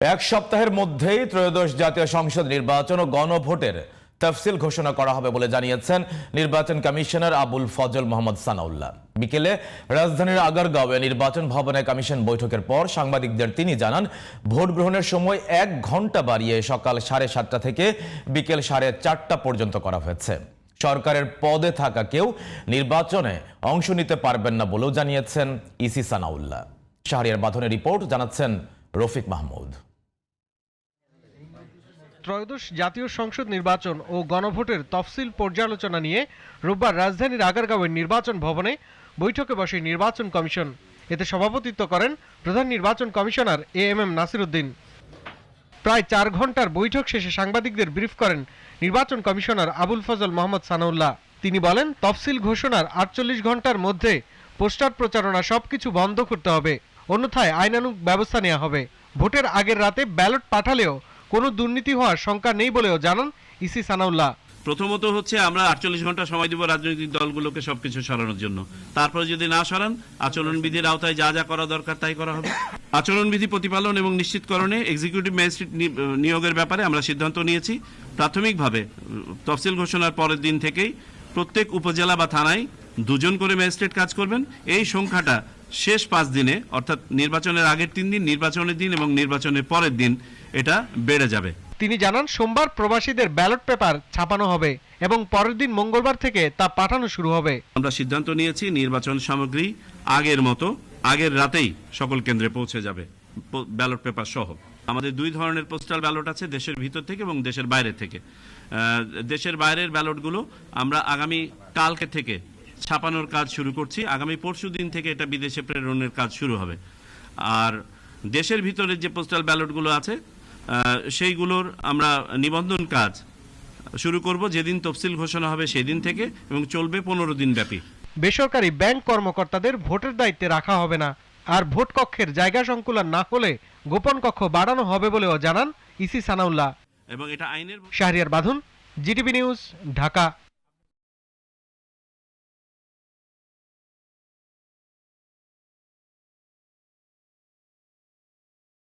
এক সপ্তাহের মধ্যেই ত্রয়োদশ জাতীয় সংসদ নির্বাচন ও গণভোটের তফসিল ঘোষণা করা হবে বলে জানিয়েছেন নির্বাচন কমিশনার আবুল ফজল মোহাম্মদ সানাউল্লাহ। বিকেলে রাজধানীর আগারগাঁওয়ে নির্বাচন ভবনে কমিশন বৈঠকের পর সাংবাদিকদের তিনি জানান, ভোট গ্রহণের সময় এক ঘণ্টা বাড়িয়ে সকাল সাড়ে সাতটা থেকে বিকেল সাড়ে চারটা পর্যন্ত করা হয়েছে। সরকারের পদে থাকা কেউ নির্বাচনে অংশ নিতে পারবেন না বলেও জানিয়েছেন ইসি সানাউল্লাহ। শাহরিয়ার বাঁধনের রিপোর্ট জানাচ্ছেন রফিক মাহমুদ। ত্রয়োদশ জাতীয় সংসদ নির্বাচন ও গণভোটের তফসিল পর্যালোচনা নিয়ে রোববার রাজধানীর আগারগাঁওয়ের নির্বাচন ভবনে বৈঠকে বসে নির্বাচন কমিশন। এতে সভাপতিত্ব করেন প্রধান নির্বাচন commissioner A M M Nasiruddin. প্রায় চার ঘণ্টার বৈঠক শেষে সাংবাদিকদের ব্রিফ করেন নির্বাচন কমিশনার আবুল ফজল মোহাম্মদ সানাউল্লাহ। তিনি বলেন, তফসিল ঘোষণার আটচল্লিশ ঘণ্টার মধ্যে পোস্টার প্রচারণা সবকিছু বন্ধ করতে হবে। অন্যথায় আইনানুগ ব্যবস্থা নেওয়া হবে। ভোটের আগের রাতে ব্যালট পাঠালেও কোনো দুর্নীতি হওয়ার শঙ্কা নেই বলেও জানান ইসি সানাউল্লাহ। প্রথমত হচ্ছে আমরা আটচল্লিশ ঘণ্টা সময় দিব রাজনৈতিক দলগুলোকে সবকিছু সরানোর জন্য। তারপরে যদি না সরান, আচরণবিধির আওতায় যা যা করা দরকার তাই করা হবে। আচরণবিধি প্রতিপালন এবং নিশ্চিতকরণে এক্সিকিউটিভ ম্যাজিস্ট্রেট নিয়োগের ব্যাপারে আমরা সিদ্ধান্ত নিয়েছি। প্রাথমিকভাবে তফসিল ঘোষণার পরের দিন থেকেই প্রত্যেক উপজেলা বা থানায় দুজন করে ম্যাজিস্ট্রেট কাজ করবেন। এই সংখ্যাটা শেষ পাঁচ দিনে অর্থাৎ নির্বাচনের আগের তিন দিন নির্বাচনের দিন এবং নির্বাচনের পরের দিন এটা বেড়ে যাবে। তিনি জানান সোমবার প্রবাসীদের ব্যালট পেপার ছাপানো হবে এবং পরের দিন মঙ্গলবার থেকে তা পাঠানো শুরু হবে। আমরা সিদ্ধান্ত নিয়েছি নির্বাচন সামগ্রী আগের মতো আগের রাতেই সকল কেন্দ্রে পৌঁছে যাবে ব্যালট পেপার সহ। আমাদের দুই ধরনের পোস্টাল ব্যালট আছে দেশের ভিতর থেকে এবং দেশের বাইরে থেকে। দেশের বাইরের ব্যালটগুলো আমরা আগামী কালকে থেকে ছাপানোর কাজ শুরু করছি। আগামী পরশু দিন থেকে এটা বিদেশে প্রেরণের কাজ শুরু হবে। আর দেশের ভিতরে যে পোস্টাল ব্যালটগুলো আছে সেইগুলোর আমরা নিবন্ধন কাজ শুরু করব। যেদিন তফসিল ঘোষণা হবে সেদিন থেকে এবং চলবে পনেরো দিন ব্যাপী। বেসরকারি ব্যাংক কর্মকর্তাদের ভোটের দায়িত্বে রাখা হবে না। আর ভোট কক্ষের জায়গা সংকুলন না হলে গোপন কক্ষ বাড়ানো হবে বলেও জানান ইসি সানাউল্লাহ। এবং এটা আইনের শাহরিয়ার বাঁধুন জিটিভি নিউজ ঢাকা।